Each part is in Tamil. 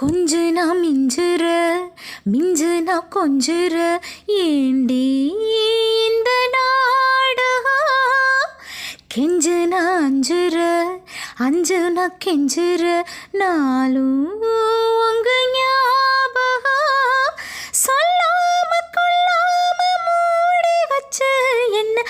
கொஞ்சு மிஞ்சுற மிஞ்சுனா கொஞ்சுற ஏண்டி இந்த நாடு? கெஞ்சுனா அஞ்சுற அஞ்சுனா கெஞ்சுற நாளும் உங்க ஞாபகம். சொல்லாம கொள்ளாம மூடி வச்சு என்ன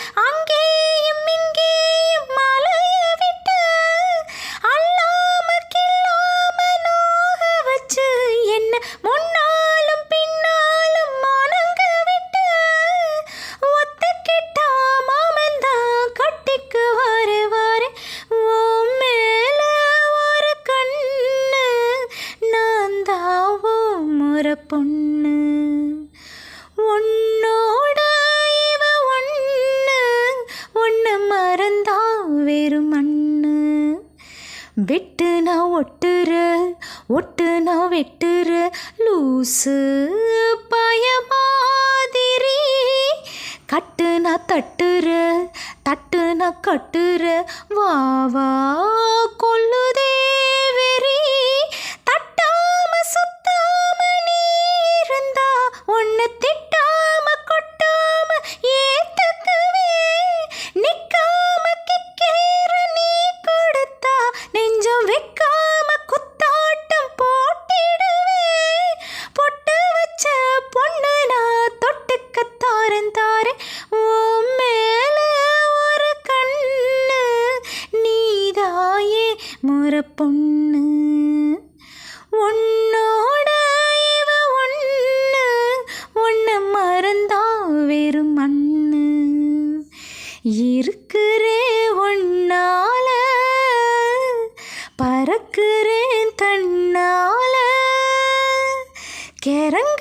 முன்னாலும் பின்னாலும் மணங்க விட்டு ஒத்துக்கிட்டா மாமன் தான் கட்டிக்கு வருவாரு ஓ மேல ஒரு கண்ணு நான் தான் உன் முறை பொண்ணு. வெட்டு நான் ஒட்டுற ஒட்டு நான் வெட்டுற லூசு பயமாதிரி. கட்டு நான் தட்டுற தட்டு நான் கட்டுற வாவா கொல்லுதே. கத்தாரன் தாரன் தாரேன் உன் மேல ஒரு கண்ணு நீதாயே முற பொண்ணு உன்னோட இவ ஒன்று ஒன்ன மறந்தா வெறும் மண்ணு. இருக்கிறே ஒன்னால பறக்கிறேன் தன்னால. கரங்க